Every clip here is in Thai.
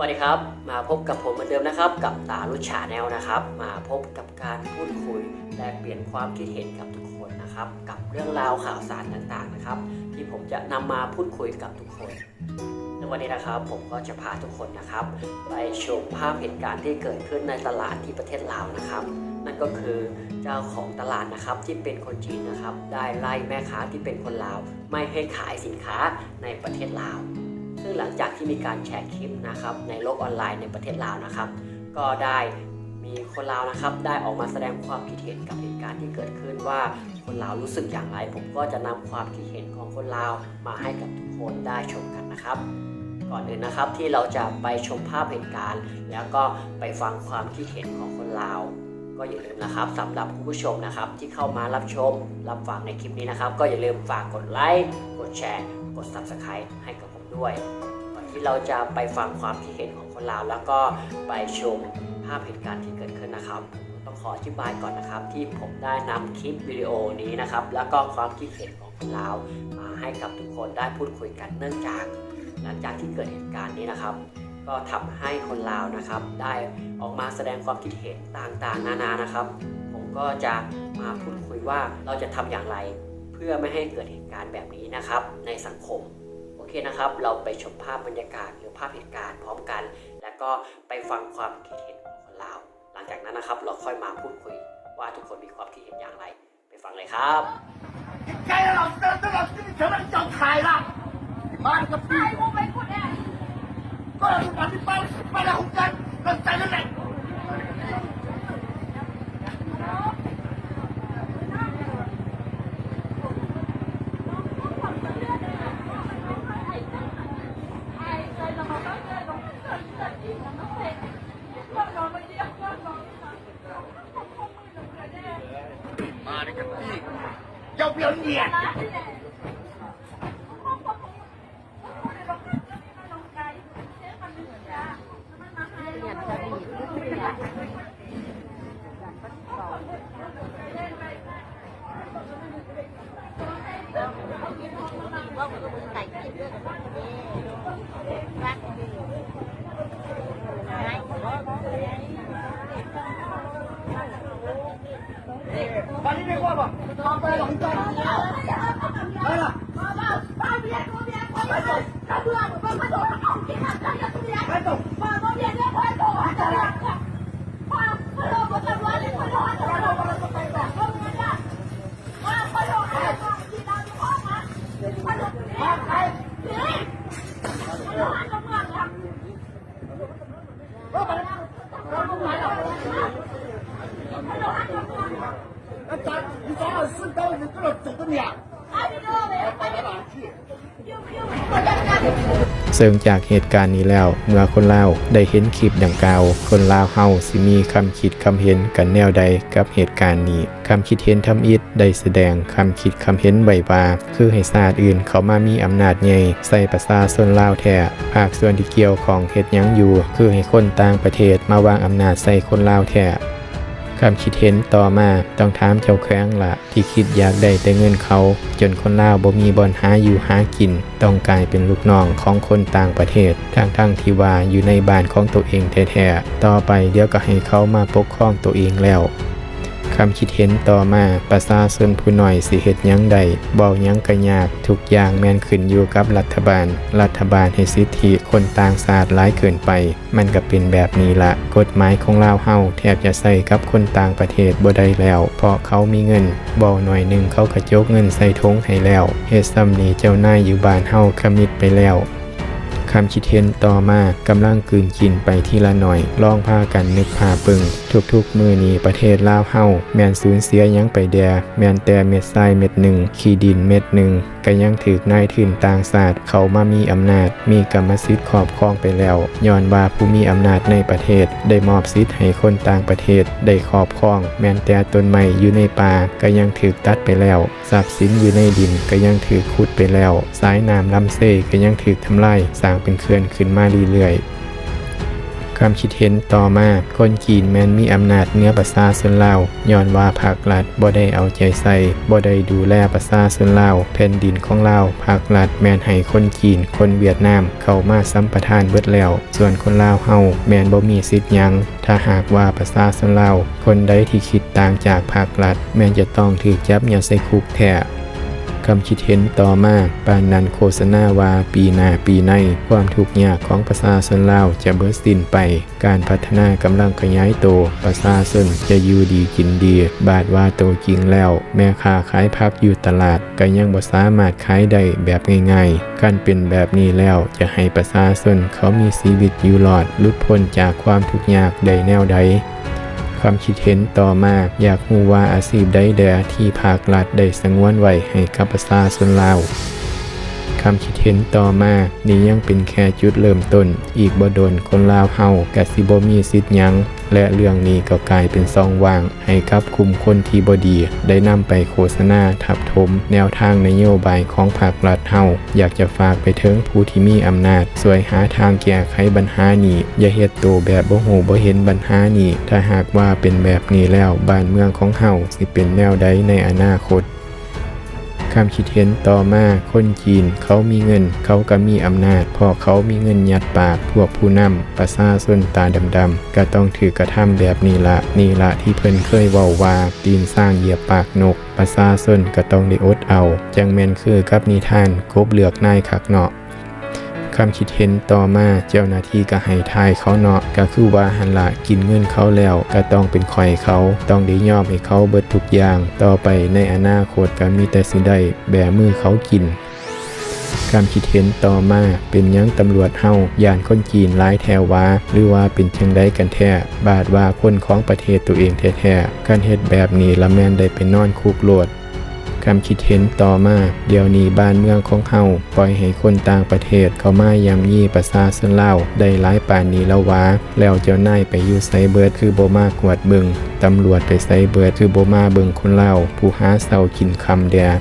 วัสดีครับ มาพบกับผมเหมือนเดิมนะครับ กับตาลุชาแนลนะครับ มาพบกับการพูดคุยแลกเปลี่ยนความคิดเห็นกับทุกคนนะครับ กับเรื่องราวข่าวสารต่างๆนะครับ ที่ผมจะนำมาพูดคุยกับทุกคนในวันนี้นะครับ ผมก็จะพาทุกคนนะครับ ไปชมภาพเหตุการณ์ที่เกิดขึ้นในตลาดที่ประเทศลาวนะครับ นั่นก็คือเจ้าของตลาดนะครับที่เป็นคนจีนนะครับ ได้ไล่แม่ค้าที่เป็นคนลาว ไม่ให้ขายสินค้าในประเทศลาว ซึ่งหลังจากที่มีการแชร์คลิปนะครับในโลกออนไลน์ในประเทศลาวนะครับ ก็ได้มีคนลาวนะครับได้ออกมาแสดงความคิดเห็นกับเหตุการณ์ที่เกิดขึ้นว่าคนลาวรู้สึกอย่างไร ผมก็จะนำความคิดเห็นของคนลาวมาให้กับทุกคนได้ชมกันนะครับ ก่อนอื่นนะครับที่เราจะไปชมภาพเหตุการณ์ แล้วก็ไปฟังความคิดเห็นของคนลาวก็อย่าลืมนะครับสำหรับคุณผู้ชมนะครับที่เข้ามารับชมรับฟังในคลิปนี้นะครับ ก็อย่าลืมฝากกดไลค์กดแชร์ กด subscribe ให้กับผ ด้วย ก่อนที่เราจะไปฟังความคิดเห็นของคนลาว แล้วก็ไปชมภาพเหตุการณ์ที่เกิดขึ้นนะครับ ต้องขออธิบายก่อนนะครับ ที่ผมได้นำคลิปวิดีโอนี้นะครับ แล้วก็ความคิดเห็นของคนลาว มาให้กับทุกคนได้พูดคุยกันเนื่องจาก หลังจากที่เกิดเหตุการณ์นี้นะครับก็ทำให้คนลาวนะครับ ได้ออกมาแสดงความคิดเห็นต่างๆ นานานะครับ ผมก็จะมาพูดคุยว่าเราจะทำอย่างไร เพื่อไม่ให้เกิดเหตุการณ์แบบนี้นะครับ ในสังคม อเคนะครับ เราไปชมภาพบรรยากาศหรือภาพเหตุการณ์พร้อมกัน แล้วก็ไปฟังความคิดเห็นของคนลาว หลังจากนั้นนะครับ เราค่อยมาพูดคุยว่าทุกคนมีความคิดเห็นอย่างไร ไปฟังเลยครับใจเราเติมตลอดที่เธอมานจองขายละบ้านกับพี่ใช่ผมไปคุณแอนก็เราทำงานที่บ้านบ้านเราคุยกันเราใจนั่นแหละ 빨리 메고 와봐. 아, ซึ่งจากเหตุการณ์นี้แล้ว เมื่อคนลาวได้เห็นคลิปดังกล่าว คนลาวเฮาสิมีคำคิดคำเห็นกันแนวใดกับเหตุการณ์นี้คำคิดเห็นทำอิดได้แสดงคำคิดคำเห็นไว้ว่าคือให้ศาสตร์อื่นเขามามีอำนาจใหญ่ใส่ประชาชนลาวแท้ภาคส่วนที่เกี่ยวของเฮ็ดยังอยู่ คือให้คนต่างประเทศมาวางอำนาจใส่คนลาวแท้ ความคิดเห็นต่อมาต้องถามเจ้าแข้งละที่คิดอยากได้แต่เงินเขา จนคนลาวบ่มีบอนหาอยู่หากิน ต้องกลายเป็นลูกน้องของคนต่างประเทศทั้งทั้งที่ว่าอยู่ในบ้านของตัวเองแท้ๆต่อไปเดี๋ยวก็ให้เขามาปกครองตัวเองแล้ว คำคิดเห็นต่อมาประชาชนผู้หน่อยสิเฮ็ดยังใดบอกยังก็ยากทุกอย่างแม่นขึ้นอยู่กับรัฐบาล รัฐบาลให้สิทธิคนต่างชาติหลายเกินไป มันก็เป็นแบบนี้ละกฎหมายของลาวเฮาแทบจะใส่กับคนต่างประเทศบ่ได้แล้ว เพราะเขามีเงินบ่หน่อยหนึ่งเขาก็จกเงินใส่ทงให้แล้วเฮ็ดซ้ำนี้เจ้านายอยู่บ้านเฮาขมิดไปแล้วคำคิดเห็นต่อมากำลังกืนกินไปทีละหน่อยลองพากันนึกพาปึงทุกๆ มือนี้ประเทศลาวเฮาแมนสูญเสียยังไปแดแมนแต่เม็ดทรายเม็ดหนึ่งขี้ดินเม็ดหนึ่งก็ยังถือนายถิ่นต่างศาสตร์เขามามีอำนาจ มีกรรมสิทธิ์ครอบครองไปแล้วย้อนว่าผู้มีอำนาจในประเทศ ได้มอบสิทธิ์ให้คนต่างประเทศ ได้ครอบครอง แมนแต่ต้นไม้อยู่ในป่าก็ยังถือตัดไปแล้วทรัพย์สินอยู่ในดินก็ยังถือขุดไปแล้ว สายน้ำลำเซ่ก็ยังถือทำลายสร้างเป็นเขื่อนขึ้นมาเรื่อยๆ ความคิดเห็นต่อมาคนจีนแมนมีอำนาจเนื้อประชาชนลาวย้อนว่าภาครัฐบ่ได้เอาใจใส่บ่ได้ดูแลประชาชนลาวแผ่นดินของลาวภาครัฐแมนให้คนจีนคนเวียดนาม เข้ามาสัมปทานเบิดแล้ว ส่วนคนลาวเฮาแมนบ่มีสิทธิ์ยัง ถ้าหากว่าประชาชนลาวคนใดที่คิดต่างจากภาครัฐ แมนจะต้องถูกจับยัดใส่คุกแท้ คำคิดเห็นต่อมาปานนันโฆษณาว่าปีหน้าปีใน ความทุกข์ยากของประชาชนลาวจะเบิดสิ้นไป การพัฒนากำลังขยายโตประชาชนจะอยู่ดีกินดี บาดว่าโตจริงแล้ว แม่ค้าขายผักอยู่ตลาดก็ยังบ่สามารถขายได้แบบง่ายๆ การเป็นแบบนี้แล้วจะให้ประชาชนเขามีชีวิตอยู่รอดลุดพ้นจากความทุกข์ยากใดแนวใด ความคิดเห็นต่อมา อยากหูว่าอาชีพใดแดที่ภาครัฐได้สงวนไว้ให้กับประชาชนลาวคำคิดเห็นต่อมานี่ยังเป็นแค่จุดเริ่มต้น อีกบ่โดนคนลาวเฮากะสิบ่มีสิทธิ์ยัง และเรื่องนี้ก็กลายเป็นซองว่าง ให้กับกลุ่มคนที่บดี ได้นำไปโฆษณาทับถม แนวทางนโยบายของภาครัฐเฮาอยากจะฝากไปถึงผู้ที่มีอำนาจสวยหาทางแก้ไขปัญหานี้ อย่าเฮ็ดโตวแบบบ่ฮู้บ่เห็นปัญหานี้ ถ้าหากว่าเป็นแบบนี้แล้วบ้านเมืองของเฮาสิเป็นแนวใดในอนาคต คำคิดเห็นต่อมาคนจีนเขามีเงิน เขาก็มีอำนาจ พอเขามีเงินยัดปากพวกผู้นำประชาชนตาดำๆก็ต้องถือกระทำแบบนี้ละนี่ละที่เพิ่นเคยเว้าว่าตีนสร้างเหยียบปากนกประชาชนก็ต้องได้อดเอา จังแมนคือกับนิทานกบเหลือกนายขักเนาะ คำคิดเห็นต่อมาเจ้าหน้าที่ก็ให้ทายเขาเนาะก็คือว่าหันละกินเงินเขาแล้ว ก็ต้องเป็นข่อยเขา ต้องได้ยอมให้เขาเบิดทุกอย่าง ต่อไปในอนาคตก็มีแต่สิได้แบมือเขากินคำคิดเห็นต่อมาเป็นยังตำรวจเฮาย่านคนจีนหลายแถววาหรือว่าเป็นจังไดกันแท้บาดว่าคนของประเทศตัวเองแท้ๆการเฮ็ดแบบนี้ละแม่นได้ไปนอนคุกโลด คำคิดเห็นต่อมา เดี๋ยวนี้บ้านเมืองของเฮาปล่อยให้คนต่างประเทศเข้ามายำยี่ประชาชนลาได้หลายป่านนี้แล้ววะแล้วเจ้านายไปอยู่ไซเบิร์ดคือโบมากวดเบิงตำรวจไปไซเบิร์ดคือโบมาเบิงคนเล่าผู้หาเศร้ากินคำแดด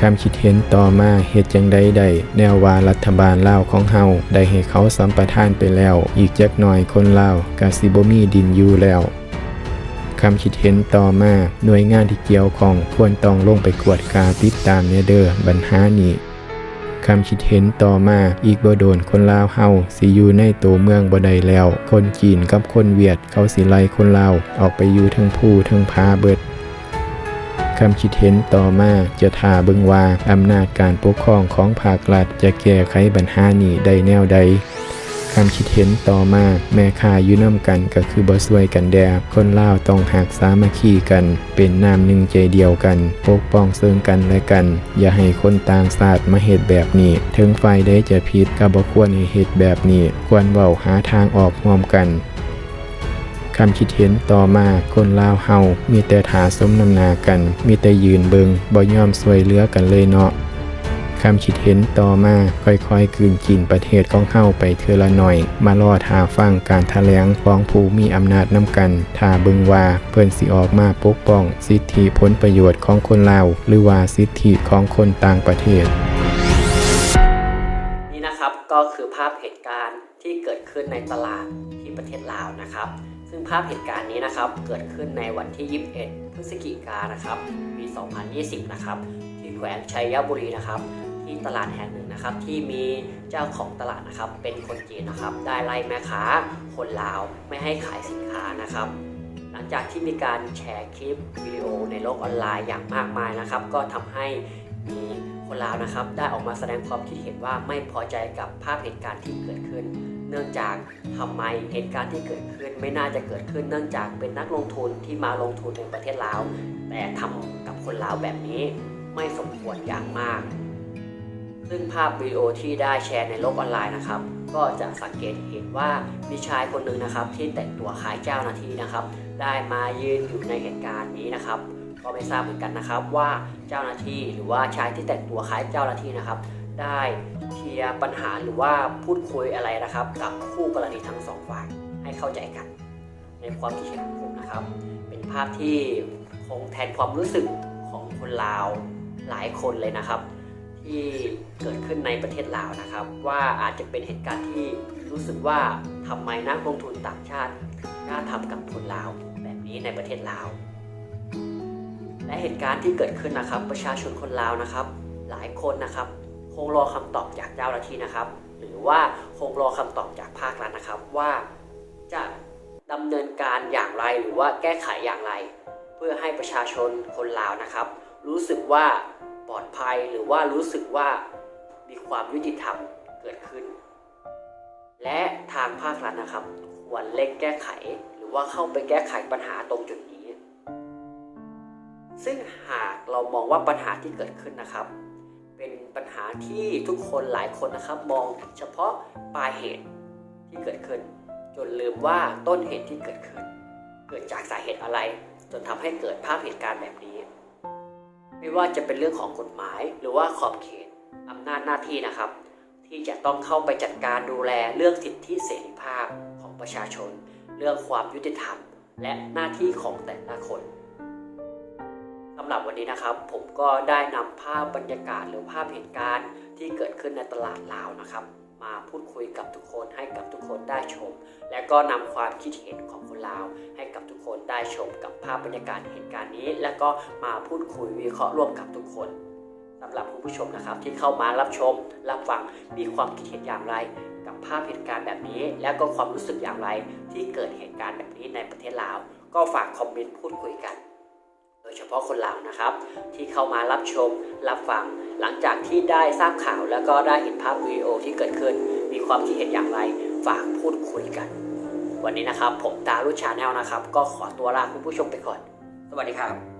คำคิดเห็นต่อมาเหตุจังใดได้แนวว่ารัฐบาลลาวของเฮาได้ให้เขาสัมปทานไปแล้ว อีกจักหน่อยคนลาวกาสิบมีดินอยู่แล้ว คำคิดเห็นต่อมา หน่วยงานที่เกี่ยวข้องควรต้องลงไปกวดกาติดตามเนเดอร์บัญหานี้คำคิดเห็นต่อมาอีกบ่โดนคนลาวเฮาสิอยู่ในตัวเมืองบ่ได้แล้ว คนจีนกับคนเวียดเขาสิไล่คนลาวออกไปอยู่ทั้งผู้ทั้งพาเบิดคำคิดเห็นต่อมาจะท่าเบิงว่าอำนาจการปกครองของภาครัฐจะแก้ไขปัญหานี้ได้แนวใด คำคิดเห็นต่อมาแม่ค้าอยู่น้ำกันก็คือบ่สวยกันแดคนลาวต้องหักสามัคคีกัน เป็นน้ำหนึ่งใจเดียวกันปกป้องซึ่งกันและกัน อย่าให้คนต่างศาสตร์มาเหตุแบบนี้ ถึงฝ่ายได้จะผิดก็บ่ควรให้เหตุแบบนี้ ควรเว้าหาทางออกร่วมกันคำคิดเห็นต่อมาคนลาวเฮามีแต่ถาสมนำนากัน มีแต่ยืนเบิงบ่ยอมสวยเหลือกันเลยเนาะ คำคิดเห็นต่อมาค่อยๆกืนกินประเทศของเฮาไปเทือละหน่อย มารอทาฟังการแถลงของผู้มีอำนาจนำกันถ้าเบิงว่าเพิ่นสิออกมาปกป้อง สิทธิผลประโยชน์ของคนลาวหรือว่าสิทธิของคนต่างประเทศ นี่นะครับก็คือภาพเหตุการณ์ที่เกิดขึ้นในตลาดที่ประเทศลาวนะครับ ซึ่งภาพเหตุการณ์นี้นะครับเกิดขึ้นในวันที่ 21 พฤศจิกายนนะครับปี 2020 นะครับที่แขวงชัยบุรีนะครับ ที่ตลาดแห่งหนึ่งนะครับ ที่มีเจ้าของตลาดนะครับ เป็นคนจีนนะครับ ได้ไล่แม่ค้าคนลาวไม่ให้ขายสินค้านะครับ หลังจากที่มีการแชร์คลิปวิดีโอในโลกออนไลน์อย่างมากมายนะครับ ก็ทำให้มีคนลาวนะครับได้ออกมาแสดงความคิดเห็นว่าไม่พอใจกับภาพเหตุการณ์ที่เกิดขึ้น เนื่องจากทำไมเหตุการณ์ที่เกิดขึ้นไม่น่าจะเกิดขึ้น เนื่องจากเป็นนักลงทุนที่มาลงทุนในประเทศลาว แต่ทำกับคนลาวแบบนี้ไม่สมควรอย่างมาก ซึ่งภาพวิดีโอที่ได้แชร์ในโลกออนไลน์นะครับ ก็จะสังเกตเห็นว่ามีชายคนหนึ่งนะครับ ที่แต่งตัวคล้ายเจ้าหน้าที่นะครับ ได้มายืนอยู่ในเหตุการณ์นี้นะครับ ก็ไม่ทราบเหมือนกันนะครับว่าเจ้าหน้าที่หรือว่าชายที่แต่งตัวคล้ายเจ้าหน้าที่นะครับ ได้เคลียร์ปัญหาหรือว่าพูดคุยอะไรนะครับ กับคู่กรณีทั้งสองฝ่ายให้เข้าใจกัน ในความคิดเห็นของผมนะครับ เป็นภาพที่คงแทนความรู้สึกของคนลาวหลายคนเลยนะครับ ที่เกิดขึ้นในประเทศลาวนะครับ ว่าอาจจะเป็นเหตุการณ์ที่รู้สึกว่าทำไมนักลงทุนต่างชาติถึงกล้าทำกับคนลาวแบบนี้ในประเทศลาว และเหตุการณ์ที่เกิดขึ้นนะครับ ประชาชนคนลาวนะครับ หลายคนนะครับ คงรอคำตอบจากเจ้าหน้าที่นะครับ หรือว่าคงรอคำตอบจากภาครัฐนะครับ ว่าจะดำเนินการอย่างไรหรือว่าแก้ไขอย่างไร เพื่อให้ประชาชนคนลาวนะครับ รู้สึกว่า ปลอดภัยหรือว่ารู้สึกว่ามีความยุติธรรมเกิดขึ้น และทางภาครัฐนะครับ ควรเร่งแก้ไขหรือว่าเข้าไปแก้ไขปัญหาตรงจุดนี้ ซึ่งหากเรามองว่าปัญหาที่เกิดขึ้นนะครับ เป็นปัญหาที่ทุกคนหลายคนนะครับ มองเฉพาะปลายเหตุที่เกิดขึ้น จนลืมว่าต้นเหตุที่เกิดขึ้น เกิดจากสาเหตุอะไร จนทำให้เกิดภาพเหตุการณ์แบบนี้ ไม่ว่าจะเป็นเรื่องของกฎหมาย หรือว่าขอบเขตอำนาจหน้าที่นะครับ ที่จะต้องเข้าไปจัดการดูแลเรื่องสิทธิเสรีภาพของประชาชน เรื่องความยุติธรรม และหน้าที่ของแต่ละคนสำหรับวันนี้นะครับ ผมก็ได้นำภาพบรรยากาศหรือภาพเหตุการณ์ที่เกิดขึ้นในตลาดลาวนะครับ มาพูดคุยกับทุกคนให้กับทุกคนได้ชม และก็นำความคิดเห็นของคนลาว ให้กับทุกคนได้ชมกับภาพบรรยากาศเหตุการณ์นี้ แล้วก็มาพูดคุยวิเคราะห์ร่วมกับทุกคนสำหรับคุณผู้ชมนะครับที่เข้ามารับชม รับฟังมีความคิดเห็นอย่างไร กับภาพเหตุการณ์แบบนี้ แล้วก็ความรู้สึกอย่างไรที่เกิดเหตุการณ์แบบนี้ในประเทศลาว ก็ฝากคอมเมนต์พูดคุยกัน ยเฉพาะคนลาวนะครับ ที่เข้ามารับชมรับฟัง หลังจากที่ได้ทราบข่าวแล้วก็ได้เห็นภาพวิดีโอที่เกิดขึ้น มีความคิดเห็นอย่างไรฝากพูดคุยกัน วันนี้นะครับ ผมตาลุชาแนลนะครับ ก็ขอตัวลาคุณผู้ชมไปก่อน สวัสดีครับ